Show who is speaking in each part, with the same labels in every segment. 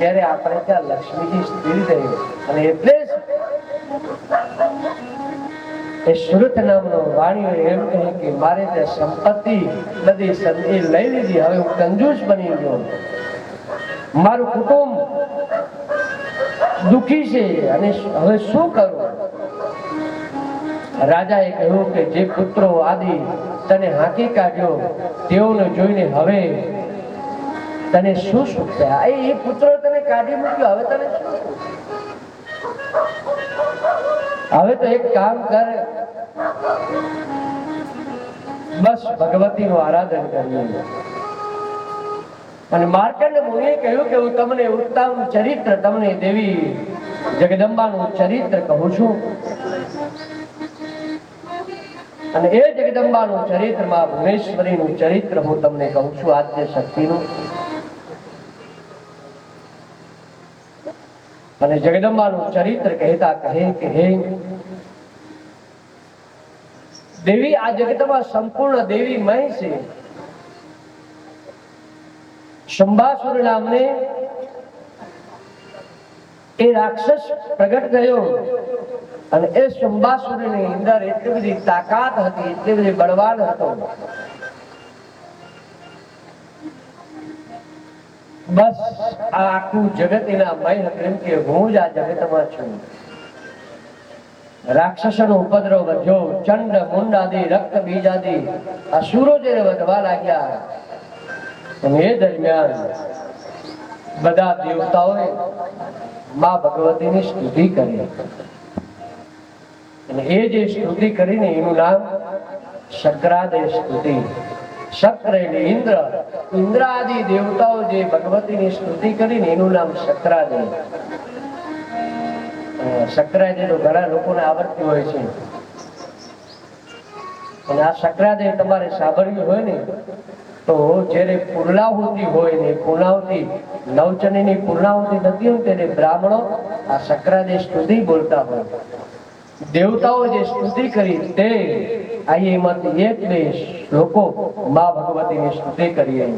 Speaker 1: ત્યારે આપણે ત્યાં લક્ષ્મીજી સ્થિર થઈ અને એટલે જ એ સુરત નામનો વાણીઓ એમ કહે કે મારે તે સંપત્તિ બધી સંધિ લઈ લીધી. હવે હું કંજૂસ બની ગયો. મારું કુટુંબ દુખી છે અને હવે શું કરું? રાજાએ કહ્યું કે જે પુત્રો આદિ તને હાંકી કાઢ્યો, તેઓને જોઈને હવે તને શું સુખ થયા એ પુત્ર તને કાઢી મૂક્યો. હવે તને હવે તો એક કામ કર. બસ ભગવતીનું આરાધન કરીએ. અને માર્કંડ મુનિએ કહ્યું કે હું તમને ઉત્તમ ચરિત્ર, તમને દેવી જગદંબાનું ચરિત્ર કહું છું. અને એ જગદંબાનું ચરિત્રમાં ભુવનેશ્વરીનું ચરિત્ર હું તમને કહું છું, આદ્ય શક્તિનું. અને જગદંબાનું ચરિત્ર કહેતા કહે કે, હે દેવી, આ જગતમાં સંપૂર્ણ દેવી છે. શંભાસુર નામને એ રાક્ષસ પ્રગટ થયો અને એ શંભાસુરની અંદર એટલી બધી તાકાત હતી, એટલી બધી બળવાન હતો. બસ આખું જગત એના મય હતું. કે હું જ આ જગતમાં છું. રાક્ષસનો ઉપદ્રવ વધ્યો. ચંડ, મુંડાદી, રક્ત બીજાદી. અસુરો જ્યારે વધવા લાગ્યા. અને એ દરમિયાન બધા દેવતાઓએ મા ભગવતીની સ્તુતિ કરી. અને એ જે સ્તુતિ કરીને એનું નામ શક્રાદય સ્તુતિ. શક્ર ઇન્દ્ર. ઇન્દ્ર આદિ દેવતાઓ જે ભગવતીની સ્તુતિ કરીને એનું નામ શક્રાદિ. તો ઘણા લોકોને આવડતી હોય છે. અને આ શક્રાદય તમારે સાંભળ્યું હોય ને, તો જ્યારે પૂર્ણાહુતિ હોય ને, પૂર્ણાહુતિ નવચનીની પૂર્ણાહુતિ થતી હોય ત્યારે બ્રાહ્મણો આ શક્રાદય સ્તુતિ બોલતા હોય. દેવતાઓ જે સ્તુતિ કરી તે અહીં મત એક દેશ લોકો મા ભગવતીની સ્તુતિ કરી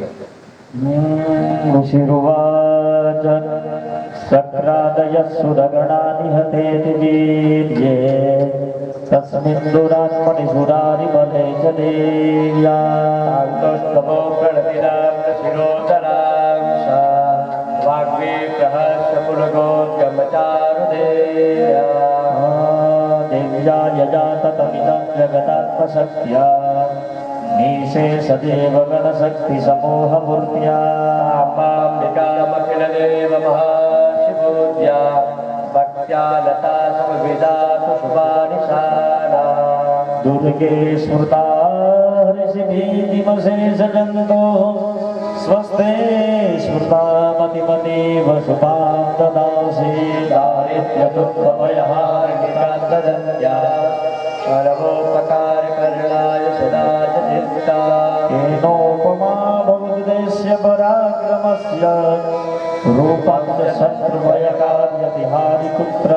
Speaker 2: શિરુવાચ સક્રાદય સુરગણા નિહતે વીર્યે તસ્મિન દુરાત્મનિ સુરારી બલે
Speaker 1: ચ દેવ્યા તમો પ્રણતિરામ શિરોતરાક્ષા વાગ્વી પ્રહસ્ય પુલગો ગમચારુ દેયા
Speaker 2: देव्या यजाततमिदं जगदात्मशक्त्या निशेषदेव गणशक्तिसमूहमूर्त्या
Speaker 1: माम्बिकामखिलदेव महाशिवोद्या भक्त्या लता समविदा सुशुभानिशाना
Speaker 2: दुर्गे स्मृता ऋषिभीतिमशेषजन्तो स्वस्ते स्मृता मतिमतीव शुभां ददासि
Speaker 1: दारिद्र्यदुःखभयहारिकान्तदन्त्या सर्वोपकारकरणाय सदा च चिन्ता
Speaker 2: केनोपमा भवदेश्य पराक्रमस्य रूपं च शत्रुभयकार्यतिहारिपुत्र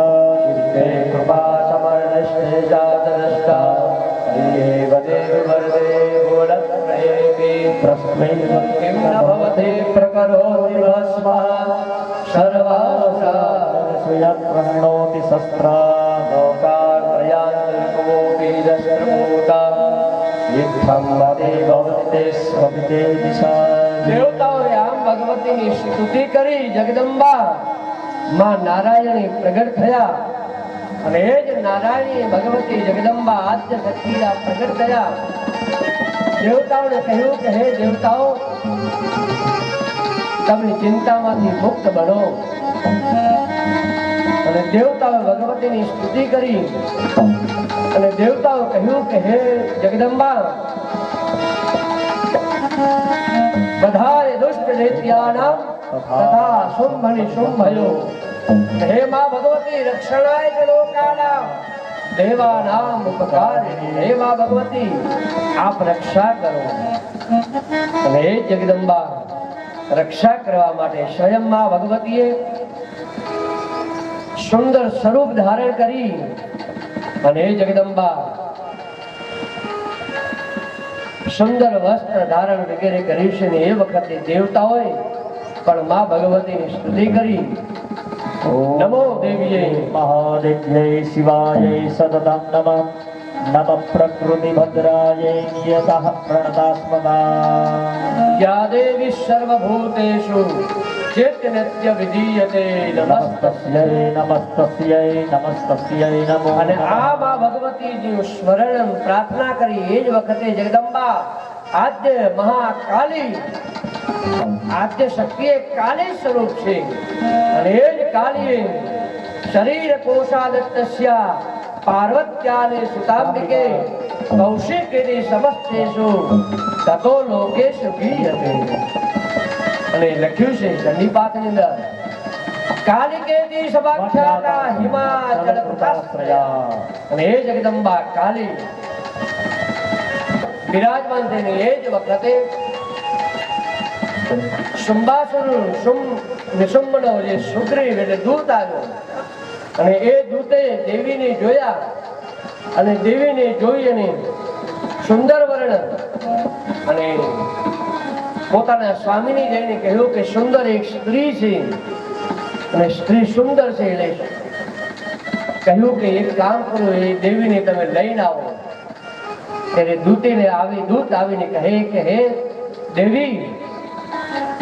Speaker 1: ते कृपा समर्णष्टे जातनष्टा देव देव वरदे भुवनत्रयेऽपि
Speaker 2: प्रस्मैव
Speaker 1: किं न भवति प्रकरोति भस्मा सर्वासा
Speaker 2: प्रणोति शस्त्रा
Speaker 1: દેવતાઓએ કરી જગદંબા. માં નારાયણી પ્રગટ થયા. અને જ નારાયણી ભગવતી જગદંબા આદ્ય ભક્તિના પ્રગટ થયા. દેવતાઓને કહ્યું કે દેવતાઓ, તમે ચિંતામાંથી મુક્ત બનો. અને દેવતાઓ ભગવતીની સ્તુતિ કરી. અને દેવતાઓ કહ્યું કે, હે જગદંબા બધાએ દુષ્ટ દૈત્યાનામ તથા શુંભ શુંભયો. હે માં ભગવતી, રક્ષણાય લોકાના લોકાનામ. દેવાનામ ઉપકારિણી હે માં ભગવતી, આપ રક્ષા કરો. અને હે જગદંબા, રક્ષા કરવા માટે સ્વયં માં ભગવતીએ સુંદર સ્વરૂપ ધારણ કરી અને હે જગદંબા સુંદર વસ્ત્ર ધારણ વગેરે કરી છે ને એ વખતે દેવતાઓએ પણ માં ભગવતીની સ્તુતિ કરી. નમો દેવીએ.
Speaker 2: મહાદેવ્यै શિવાય સતતં નમઃ. નમ પ્રકૃતિ ભદ્રાય નિયતઃ પ્રણતાસ્મદા
Speaker 1: યા દેવી સર્વભૂતેષુ. ચેતનત્ય વિધીયતે નમસ્તસ્ય
Speaker 2: નમસ્તસ્ય નમસ્તસ્ય નમસ્તસ્ય નમો
Speaker 1: અને આ માં ભગવતીજીનું સ્મરણ પ્રાર્થના કરી એ જ વખતે જગદંબા આદ્ય મહાકાલી, આદ્ય શક્તિ એ કાલી સ્વરૂપ છે. અને એ જ કાલીએ શરીર કોષાદત્તસ્ય પાર્વત્યાને સુતાબ્દિકે કૌશિકેની સમસ્તેષુ, તતો લોકેશુ ગીયતે. અને લખ્યું છે અંદર. હિમાચલ પ્રતાસ્ત્રયા અને એ જગદંબા કાલી. દૂત આવ્યો. અને એ દૂતે દેવીને જોયા અને દેવીને જોઈ અને સુંદર વર્ણન અને પોતાના સ્વામીને જઈને કહ્યું કે સુંદર એક સ્ત્રી છે. અને સ્ત્રી સુંદર છે એટલે કહ્યું કે એક કામ કરો, એ દેવીને તમે લઈને આવો. ત્યારે દૂતીને આવી, દૂત આવીને કહે કે, હે દેવી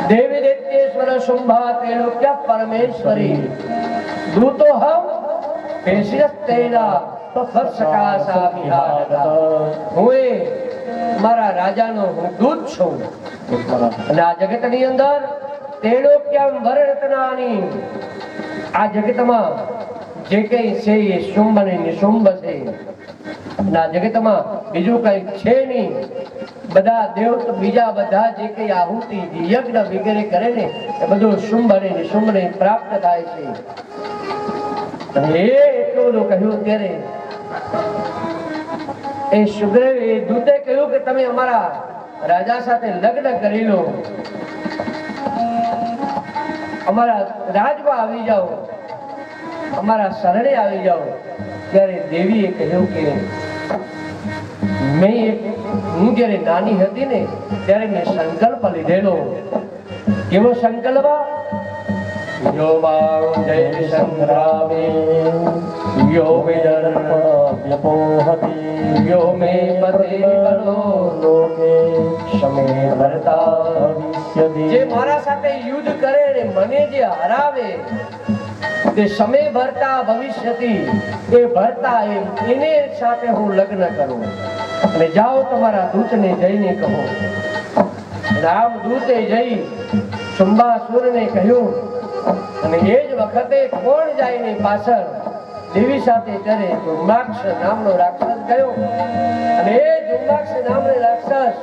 Speaker 1: દેવી દૈત્યેશ્વર શુંભા ક્યાં પરમેશ્વરી? દૂતો હમ પેશિયસ્તેના સકાશા વિહાર હું મારા રાજાનો હું દૂત છું. અને આ જગતની અંદર તેલોક્યમ વરરત્નાની આ જગતમાં જે કઈ છે એ શુંભ ને નિશુંભ છે. ના જગતમાં બીજું કઈ છે નહીં. બધા દેવ બીજા બધા જે કઈ આહુતિ યજ્ઞ વગેરે કરે ને, એ બધું શુંભ ને નિશુંભ ને પ્રાપ્ત થાય છે. એ એટલું કહ્યું ત્યારે એ સુગ્રીવ દૂતે કહ્યું કે તમે અમારા રાજા સાથે લગ્ન કરી લો. અમારા રાજમાં આવી જાઓ. અમારા શરણે આવી જાઓ. ત્યારે દેવીએ કહ્યું કે, મેં એક હું જ્યારે નાની હતી ને, ત્યારે મેં સંકલ્પ લીધેલો. કેવો સંકલ્પ? યો જય સંગ્રામે યો શમે ભરતા
Speaker 2: ભવિષ્યતિ
Speaker 1: જે મારા સાથે યુદ્ધ કરે ને મને જે હરાવે, તે સમય ભરતા ભવિષ્યથી એ ભરતા એમ એને સાથે હું લગ્ન કરું. અને જાઓ તમારા દૂતને જઈને કહો. રામ દૂતે જઈ શુંભાસુરને કહ્યું, અને એ જ વખતે કોણ જાય ને પાછળ? દેવી સાથે ત્યારે જુમ્બાક્ષ નામનો રાક્ષસ ગયો. અને એ જુમ્બાક્ષ નામનો રાક્ષસ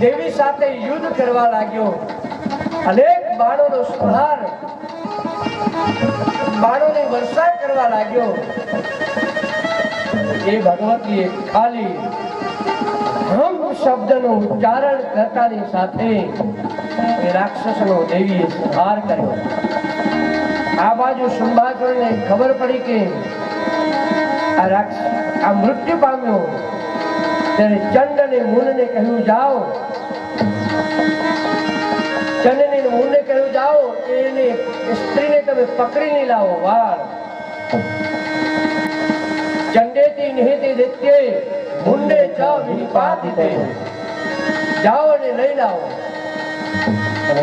Speaker 1: દેવી સાથે યુદ્ધ કરવા લાગ્યો. અનેક બાણોનો સંહાર બાણોની વર્ષા કરવા લાગ્યો. એ ભગવતીએ ખાલી હમ શબ્દનું ઉચ્ચારણ કરતાની સાથે એ રાક્ષસનો દેવીએ સંહાર કર્યો. આ બાજુ શુંભાસુરને ખબર પડી કે આ રાક્ષસ આ મૃત્યુ પામ્યો. ત્યારે ચંડ અને મૂનને કહ્યું, જાઓ. ચંડ અને મૂનને કહ્યું, જાઓ, એને સ્ત્રીને તમે પકડીને લાવો, વાળ. ચંડેતી નિહિતે દૈત્યે મુંડે ચ વિનિપાતિતે જાઓ અને લઈ લાવો.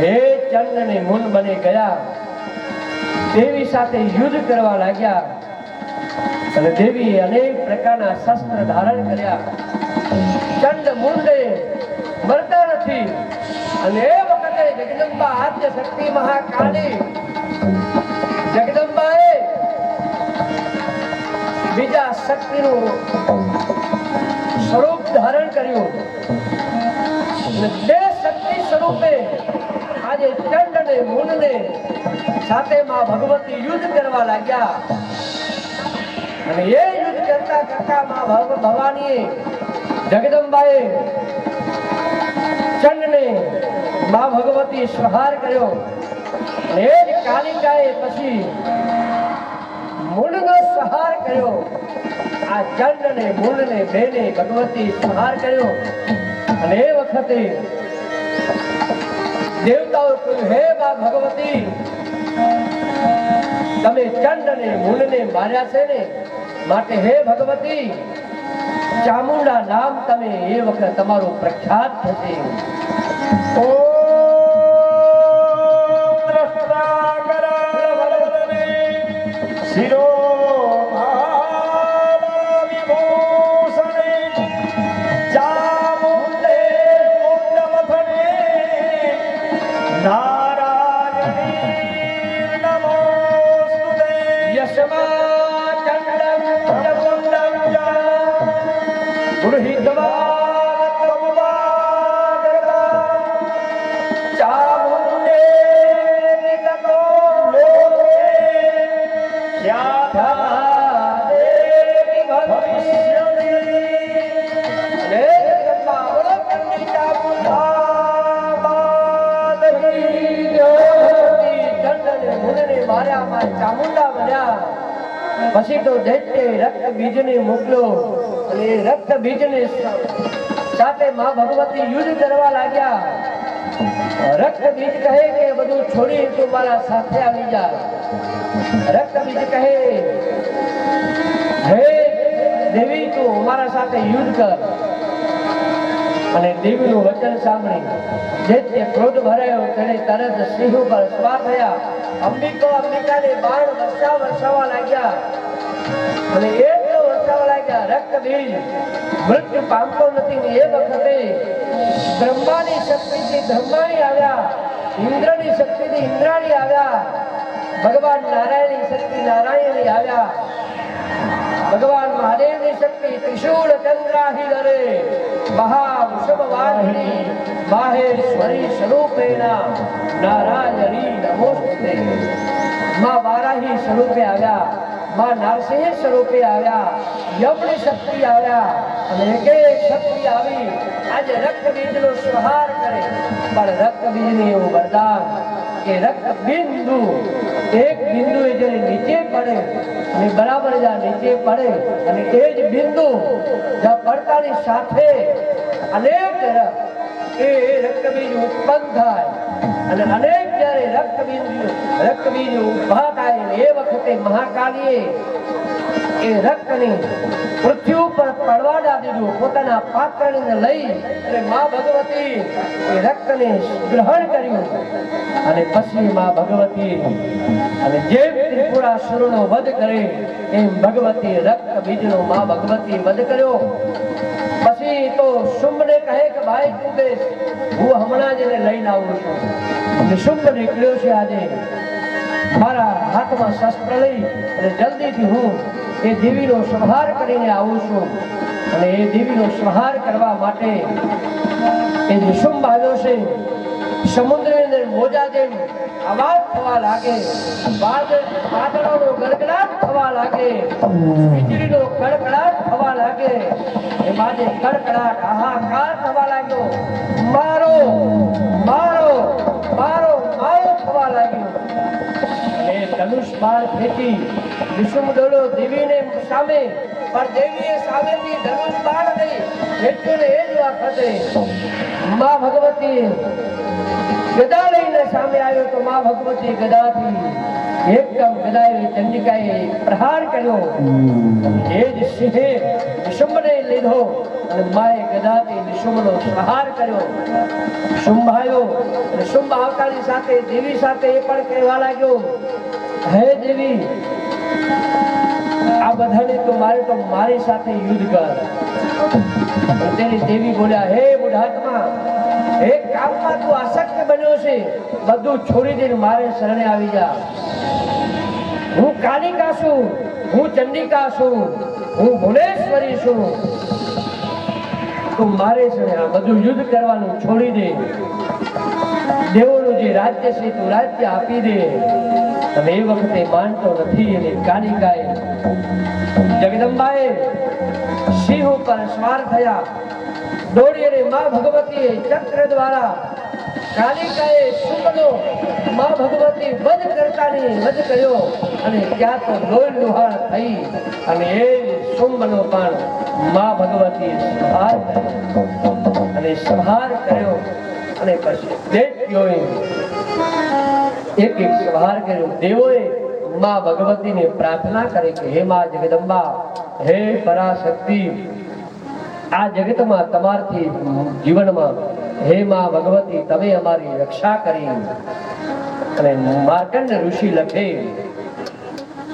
Speaker 1: હે ચંડ ને મુન બને ગયા. દેવી સાથે યુદ્ધ કરવા લાગ્યા. અને દેવીએ અનેક પ્રકારના શસ્ત્ર ધારણ કર્યા. ચંડ મુંડે મરતા નથી. અને એ વખતે જગદંબા આદ્ય શક્તિ મહાકાલી જગદંબાએ બીજા શક્તિનું સ્વરૂપ ધારણ કર્યું. અને તે શક્તિ સ્વરૂપે આજે ચંડ અને મૂનને સાથે માં ભગવતી યુદ્ધ કરવા લાગ્યા. અને એ યુદ્ધ કરતા કરતા માં ભવાની જગદંબાએ ચંડને માં ભગવતી સંહાર કર્યો. અને એ જ કાલિકાએ પછી મૂળનો સંહાર કર્યો. આ ચંડ ને મૂળ ને બેને ભગવતી સંહાર કર્યો. અને એ વખતે દેવતાઓ કહ્યું હે બા ભગવતી. તમે ચંડ ને મૂળ ને માર્યા છે ને, માટે હે ભગવતી, ચામુંડા નામ તમે એ વખત તમારું પ્રખ્યાત થશે.
Speaker 3: ઓમ
Speaker 1: પછી તો દૈત્ય રક્ત બીજને મોકલો અને એ રક્ત બીજને સાથે માં ભગવતી યુદ્ધ કરવા લાગ્યા. રક્ત બીજ કહે કે બધું છોડી તું મારા સાથે આવી જા. રક્ત બીજ કહે, હે દેવી, તું અમારા સાથે યુદ્ધ કર. અને દેવીનું વચન સાંભળી. દૈત્ય ક્રોધ ભરાયો તેને તરત સિંહ પર સવાર થયા. અંબિકો, અંબિકાને બાણ વર્ષા વર્ષાવા લાગ્યા. અને એટલો વર્ષાવા લાગ્યા, રક્ત બીજ મૃત્યુ પામતો નથી એ વખતે બ્રહ્માની શક્તિથી બ્રહ્માણી આવ્યા. ઇન્દ્રની શક્તિથી ઇન્દ્રાણી આવ્યા. ભગવાન નારાયણની શક્તિ નારાયણી આવ્યા. ભગવાન મહાદેવની શક્તિ ત્રિશુળ ચંદ્રાહી ધરે. મહાવૃષભ વાહિની માહેશ્વરી સ્વરૂપેના નારાયણી નમોસ્તે. માં વારાહી સ્વરૂપે આવ્યા, માં નારસિંહ સ્વરૂપે આવ્યા, યમની શક્તિ આવ્યા, અને એક એક શક્તિ આવી. આજે રક્ત બીજનો સંહાર કરે. પણ રક્ત બીજની એવું વરદાન કે રક્ત બિંદુ એક બિંદુ એ જ્યારે નીચે પડે અને બરાબર જ્યાં નીચે પડે અને એ જ બિંદુ જ્યાં પડતાની સાથે અનેક એ રક્તબીજ ઉત્પન્ન થાય અને અનેક જ્યારે રક્તબીજ રક્તબીજ ઊભા થાય એ વખતે મહાકાલીએ એ રક્તને પૃથ્વી ઉપર પડવાડા દીધું. પોતાના પાત્રને લઈ અને મા ભગવતી એ રક્તને ગ્રહણ કર્યું. અને પછી મા ભગવતી અને જેમ ત્રિપુરાસુરનો વધ કરે, એમ ભગવતી રક્ત બીજનો મા ભગવતી વધ કર્યો. પછી તો શુંભને કહે કે, ભાઈ, તું બેસ હું હમણાં જ એને લઈને આવું છું. અને શુંભ નીકળ્યો છે આજે. મારા હાથમાં શસ્ત્ર લઈ અને જલ્દીથી હું એ દેવીનો સંહાર કરીને આવું છું. અને એ દેવીનો સંહાર કરવા માટે એ શુંભ આવ્યો છે. સમુદ્રની અંદર મોજા જેમ અવાજ થવા લાગે. વાદ- વાદળોનો ગડગડાટ થવા લાગે. વીજળીનો કડકડાટ થવા લાગે. એ માજે કડકડાટ હાહાકાર થવા લાગ્યો. મારો મારો મારો મારો થવા લાગ્યો. ધનુષ બાર ફેંકી વિષમ દોડો દેવીને સામે, પણ દેવીએ સામેથી ધનુષ બાર નહીં ફેંક્યું ને એ જ વખતે મા ભગવતી ગદા લઈને સામે આવ્યો તો મા ભગવતી ગદાથી એકદમ ગદાએ ચંડિકાએ પ્રહાર કર્યો. એ જ સિંહે વિષમને લીધો અને માએ ગદાથી નિશુંભનો પ્રહાર કર્યો. શુંભાયો અને શુંભ આવતાની સાથે દેવી સાથે એ પણ કહેવા લાગ્યો હે દેવી આ બધાને તો મારે તો મારી સાથે યુદ્ધ કર. તેની દેવી બોલ્યા હે બુઢાત્મા હે કામમાં તું આસક્ત છે, બધું છોડી દઈને મારે શરણે આવી જા. હું કાલિકા છું, હું ચંડિકા છું, હું ભુલેશ્વરી છું. તું મારે છે આ બધું યુદ્ધ કરવાનું છોડી દે. દેવોનું જે રાજ્ય છે, તું રાજ્ય આપી દે. તમે એ વખતે માનતો નથી અને કાલિકાએ. જગદંબાએ સિંહ ઉપર સ્વાર થયા. દોડી અને મા ભગવતીએ ચક્ર દ્વારા. કાલિકાએ શુંભનો મા ભગવતી વધ કરતાની વધ કર્યો અને ત્યાં તો લોહી લુહાર થઈ અને એ શુંભનો પણ મા ભગવતી સંહાર અને સંહાર કર્યો
Speaker 2: અને પછી દૈત્યોએ એક એક સંહાર કર્યો. દેવોએ માં ભગવતીને પ્રાર્થના કરી કે, હે માં જગદંબા, હે પરાશક્તિ, આ જગતમાં તમારથી જીવનમાં હે માં ભગવતી, તમે અમારી રક્ષા કરી અને માર્કંડ ઋષિ લખે,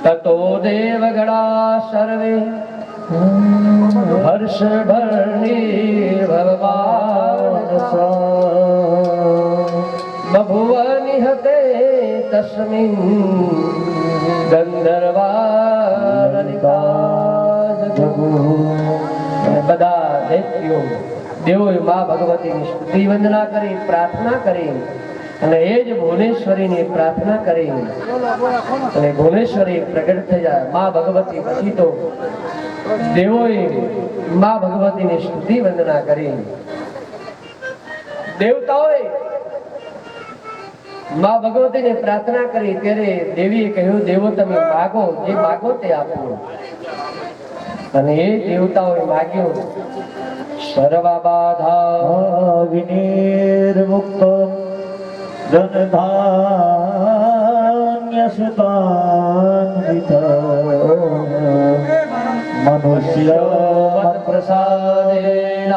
Speaker 2: તતો દેવગણા સર્વે હર્ષ ભરણી ભગવાન બભુવ નિહતે તસ્મિન ગંધર્વા બધા દૈત્યો દેવોએ મા ભગવતીની સ્તુતિ વંદના કરી, પ્રાર્થના કરી અને એ જ ભુવનેશ્વરીની પ્રાર્થના કરી. અને ભુવનેશ્વરી પ્રગટ થઈ જાય મા ભગવતી પછી તો દેવોએ મા ભગવતીની સ્તુતિ વંદના કરી. દેવતાઓએ મા ભગવતીને પ્રાર્થના કરી. ત્યારે દેવીએ કહ્યું, દેવો, તમે માગો, જે માગો તે આપો. અને એ દેવતાઓએ માગ્યું. સર્વ બાધા
Speaker 4: વિનિર્મુક્ત ધનધાન્ય સુતાન્વિત મનુષ્ય
Speaker 2: પ્રસાદેન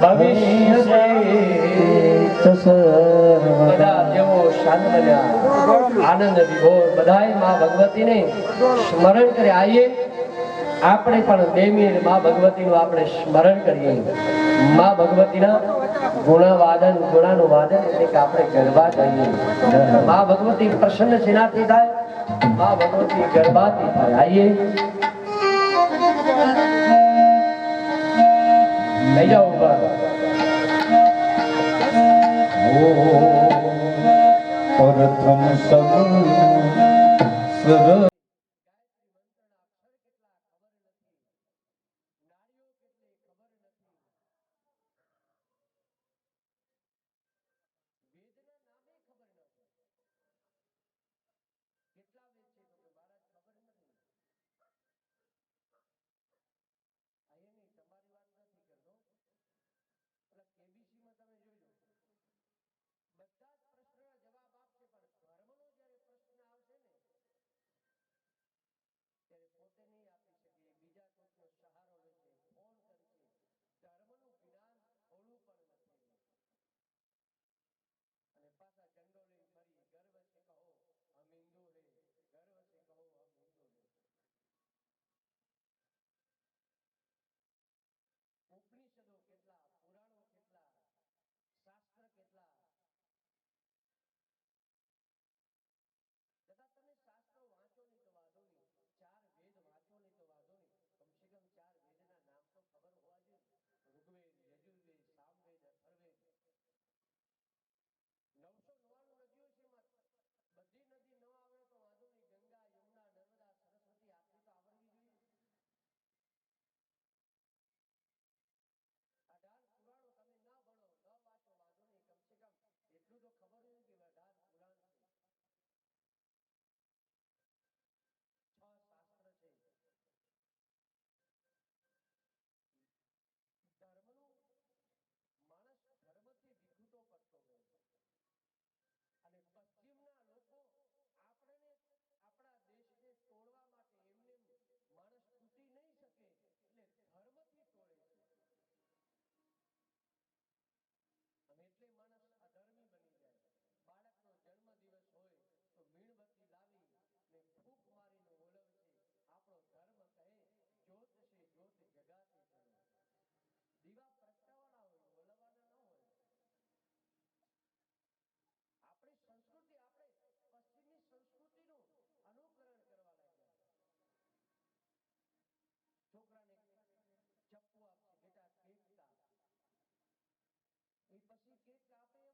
Speaker 2: ભવિષ્ય બધા જેવો શાંત બન્યા આનંદ વિભોર બધાયમાં ભગવતીને સ્મરણ કરી. આવીએ આપણે પણ બે મિનિટ મા ભગવતીનું આપણે સ્મરણ કરીએ. મા ભગવતીના ગુણવાદન ગુણાનું વાદન એટલે કે આપણે ગરબા જઈએ મા ભગવતી પ્રસન્ન સેનાથી થાય? મા ભગવતી ગરબાથી થાય. આવીએ લઈ જાઓ ઊભા
Speaker 1: પ્રથમ સમ Kirchlaube